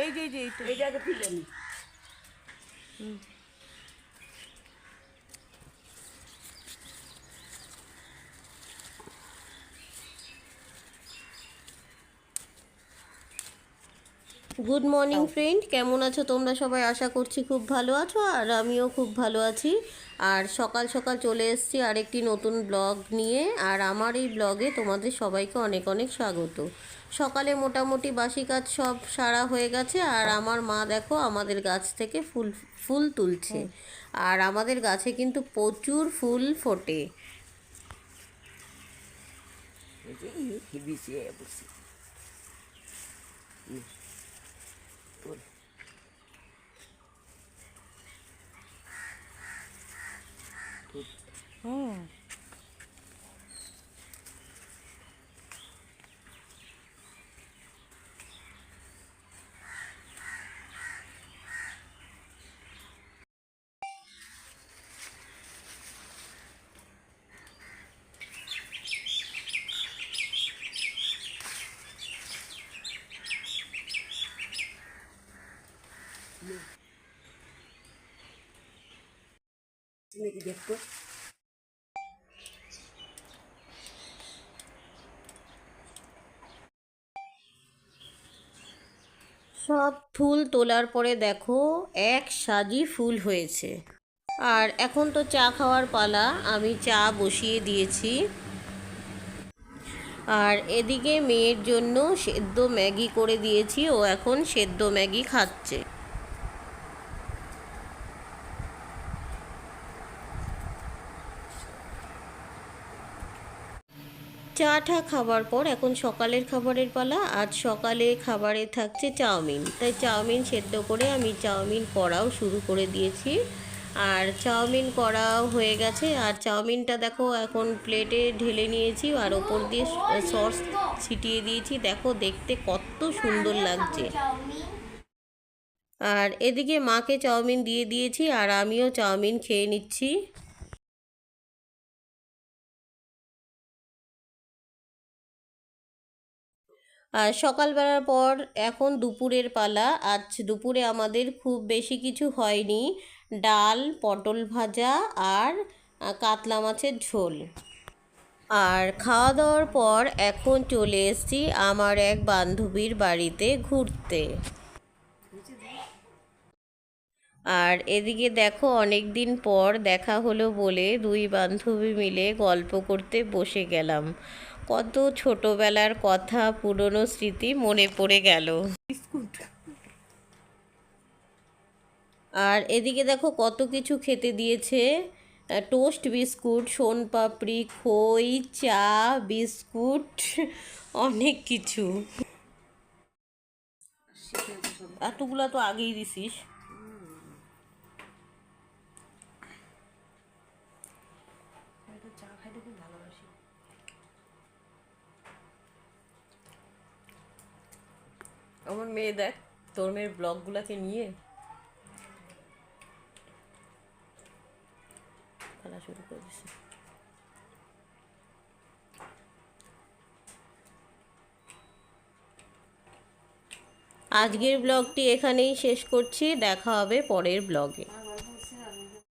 এই যে এই যে এইটা। এইটা আগে তুলে নি। গুড মর্নিং ফ্রেন্ড কেমন আছো তোমরা সবাই আশা করছি খুব ভালো আছো আর আমিও খুব ভালো আছি আর সকাল সকাল চলে এসেছি আরেকটি নতুন ব্লগ নিয়ে আর আমার এই ব্লগে তোমাদের সবাইকে অনেক অনেক স্বাগত সকালে মোটামুটি বাসি কাজ সব সারা হয়ে গেছে আর আমার মা দেখো আমাদের গাছ থেকে ফুল ফুল তুলছে আর আমাদের গাছে কিন্তু প্রচুর ফুল ফোটে 嗯。নাকি দেখতো সব ফুল তোলার পরে দেখো, এক সাজি ফুল হয়েছে। আর এখন তো চা খাওয়ার পালা, আমি চা বসিয়ে দিয়েছি। আর এদিকে মেয়ের জন্য সেদ্ধ ম্যাগি করে দিয়েছি, ও এখন সেদ্ধ ম্যাগি খাচ্ছে। চা টা খাবার পর এখন সকালের খাবারের পালা। আজ সকালে খাবারে থাকছে চাউমিন। তাই চাউমিন সেদ্ধ করে আমি চাউমিন করাও শুরু করে দিয়েছি। আর চাউমিন করাও হয়ে গেছে। আর চাউমিনটা দেখো এখন প্লেটে ঢেলে নিয়েছি আর ওপর দিয়ে সস ছিটিয়ে দিয়েছি। দেখো দেখতে কত সুন্দর লাগছে। আর এদিকে মাকে চাউমিন দিয়ে দিয়েছি আর আমিও চাউমিন খেয়ে নিচ্ছি। আর সকালবেলার পর এখন দুপুরের পালা। আজ দুপুরে আমাদের খুব বেশি কিছু হয়নি। ডাল, পটল ভাজা আর কাতলা মাছের ঝোল। আর খাওয়া দাওয়ার পর এখন চলে এসছি আমার এক বান্ধবীর বাড়িতে ঘুরতে। আর এদিকে দেখো অনেক দিন পর দেখা হলো বলে দুই বান্ধবী মিলে গল্প করতে বসে গেলাম। কত ছোটবেলার কথা পুরনো স্মৃতি মনে পড়ে গেল। আর এদিকে দেখো কত কিছু খেতে দিয়েছে। টোস্ট বিস্কুট সোনপাপড়ি খই চা বিস্কুট অনেক কিছু। এতগুলা তো আগেই দিছিস। চা খাইতে খুব ভালোবাসি। আমার মেয়ে দেখ, তোর মেয়ের ব্লগগুলোকে নিয়ে। খেলা শুরু করে আজকের ব্লগটি এখানেই শেষ করছি, দেখা হবে পরের ব্লগে